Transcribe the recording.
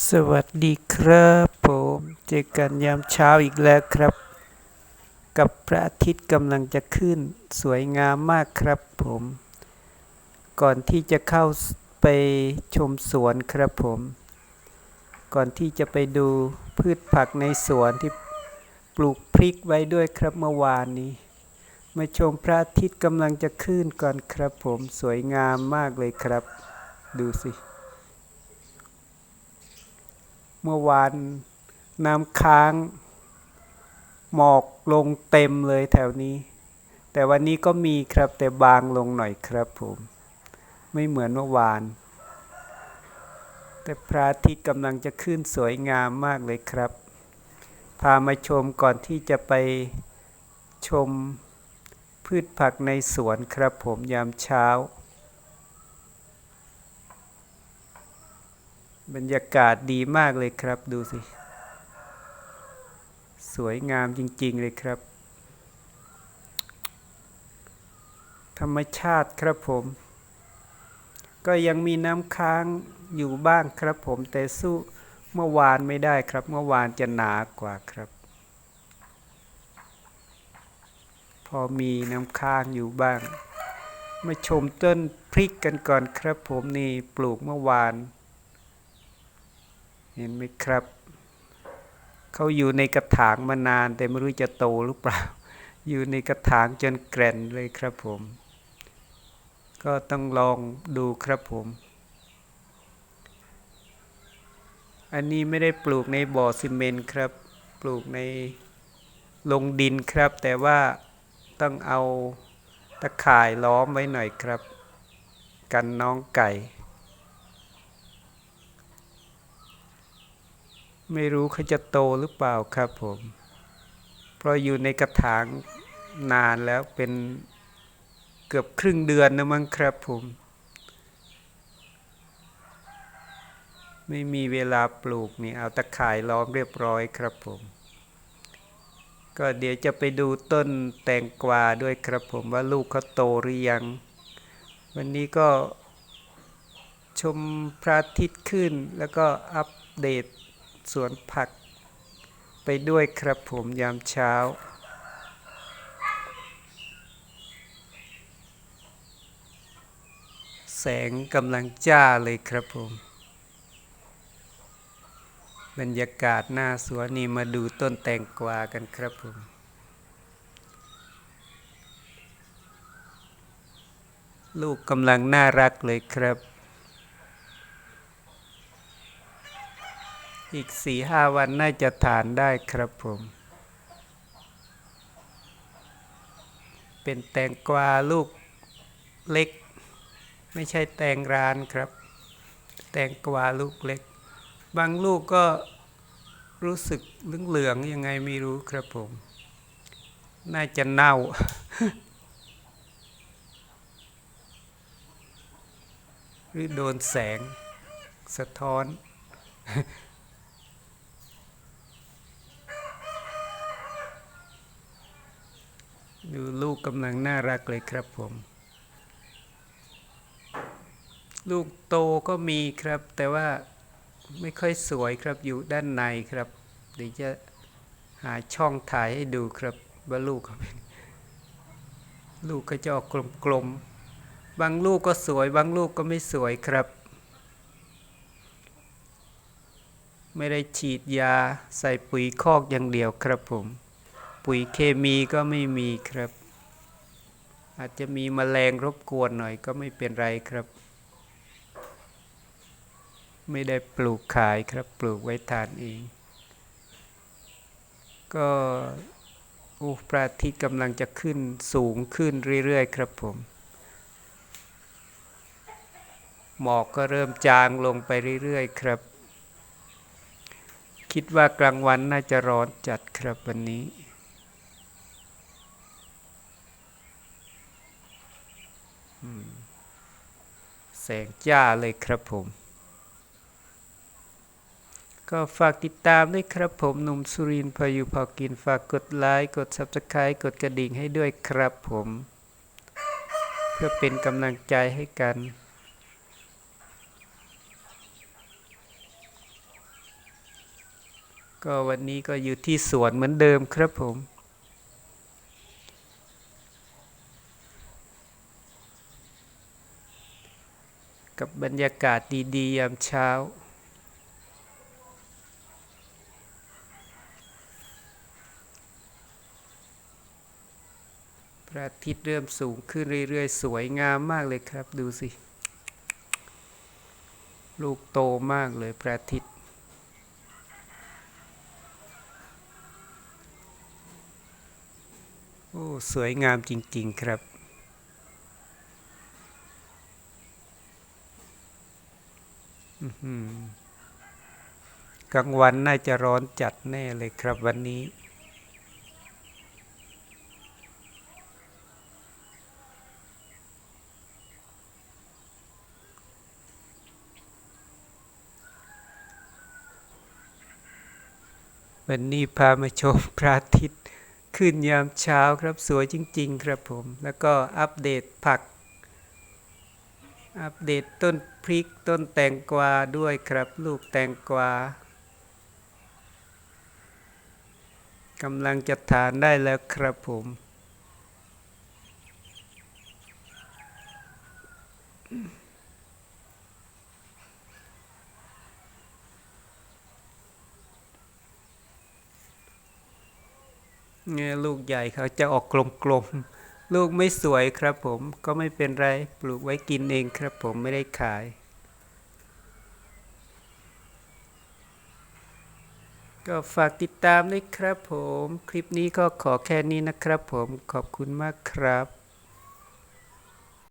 สวัสดีครับผมเจอกันยามเช้าอีกแล้วครับ กับพระอาทิตย์กำลังจะขึ้นสวยงามมากครับผม ก่อนที่จะเข้าไปชมสวนครับผม ก่อนที่จะไปดูพืชผักในสวนที่ปลูกพริกไว้ด้วยครับเมื่อวานนี้ มาชมพระอาทิตย์กำลังจะขึ้นก่อนครับผมสวยงามมากเลยครับ ดูสิ เมื่อวานน้ำค้าง หมอกลงเต็มเลยแถวนี้ แต่วันนี้ก็มีครับแต่บางลงหน่อยครับผม ไม่เหมือนเมื่อวาน แต่พระอาทิตย์กำลังจะขึ้นสวยงามมากเลยครับ พามาชมก่อนที่จะไปชมพืชผักในสวนครับผมยามเช้า บรรยากาศดีมากเลยครับ ดูสิ สวยงามจริง ๆ เลยครับ ธรรมชาติครับผม ก็ยังมีน้ำค้างอยู่บ้างครับผม แต่สู้เมื่อวานไม่ได้ครับ เมื่อวานจะหนากว่าครับ พอมีน้ำค้างอยู่บ้าง มาชมต้นพริกกันก่อนครับผมนี่ปลูกเมื่อวาน เห็นไหมครับ เขาอยู่ในกระถางมานาน แต่ไม่รู้จะโตหรือเปล่า อยู่ในกระถางจนแกร่นเลยครับผม ก็ต้องลองดูครับผม อันนี้ไม่ได้ปลูกในบ่อซีเมนต์ครับ ปลูกในลงดินครับ แต่ว่าต้องเอาตะข่ายล้อมไว้หน่อยครับ กันน้องไก่ ไม่รู้เขาจะโตหรือเปล่าครับผม เพราะอยู่ในกระถางนานแล้วเป็นเกือบครึ่งเดือนนะมั้งครับผม ไม่มีเวลาปลูกนี่เอาตะข่ายล้อมเรียบร้อยครับผม ก็เดี๋ยวจะไปดูต้นแตงกวาด้วยครับผมว่าลูกเขาโตหรือยัง วันนี้ก็ชมพระอาทิตย์ขึ้นแล้วก็อัปเดต สวนผัก ไปด้วยครับผมยามเช้า แสงกำลังจ้าเลยครับผม บรรยากาศหน้าสวนนี่มาดูต้นแตงกวากันครับผมลูกกำลังน่ารักเลยครับ อีกสี่ห้าวันน่าจะทานได้ครับผม เป็นแตงกวาลูกเล็ก ไม่ใช่แตงร้านครับ แตงกวาลูกเล็ก บางลูกก็รู้สึกเหลืองๆยังไงไม่รู้ครับผม น่าจะเน่าหรือโดนแสง สะท้อน ดูลูกกำลังน่ารักเลยครับผม ลูกโตก็มีครับ แต่ว่าไม่ค่อยสวยครับอยู่ด้านในครับ เดี๋ยวจะหาช่องถ่ายให้ดูครับว่าลูกเขาเป็นลูกก็จะออกกลมๆ บางลูกก็สวย บางลูกก็ไม่สวยครับ ไม่ได้ฉีดยาใส่ปุ๋ยคอกอย่างเดียวครับผม ปุ๋ยเคมีก็ไม่มีครับ อาจจะมีแมลงรบกวนหน่อยก็ไม่เป็นไรครับ ไม่ได้ปลูกขายครับปลูกไว้ทานเอง ก็อ้พระอาทิตย์กำลังจะขึ้นสูงขึ้นเรื่อยๆ ครับผม หมอกก็เริ่มจางลงไปเรื่อยๆ ครับ คิดว่ากลางวันน่าจะร้อนจัดครับวันนี้ แสงจ้าเลยครับผม ก็ฝากติดตามด้วยครับผมหนุ่มสุรินพายุพอกินฝากกดไลค์กด Subscribe กดกระดิ่งให้ด้วยครับผม เพื่อเป็นกำลังใจให้กันก็วันนี้ก็อยู่ที่สวนเหมือนเดิมครับผม กับบรรยากาศดีๆ ยามเช้า พระอาทิตย์เริ่มสูงขึ้นเรื่อยๆ สวยงามมากเลยครับ ดูสิ ลูกโตมากเลยพระอาทิตย์โอ้ สวยงามจริง ๆ ครับ อื้อหือ กลางวันน่าจะร้อนจัดแน่เลยครับวันนี้ วันนี้พามาชมพระอาทิตย์ ขึ้นยามเช้าครับสวยจริง ๆ ครับผม แล้วก็อัปเดตผัก อัปเดตต้นพริกต้นแตงกวาด้วยครับลูกแตงกวากำลังจะทานได้แล้วครับผมเนี่ยลูกใหญ่เขาจะออกกลมๆ ลูกไม่สวยครับผมก็ไม่เป็นไรปลูกไว้กินเองครับผมไม่ได้ขายก็ฝากติดตามด้วยครับผม คลิปนี้ก็ขอแค่นี้นะครับผมขอบคุณมากครับ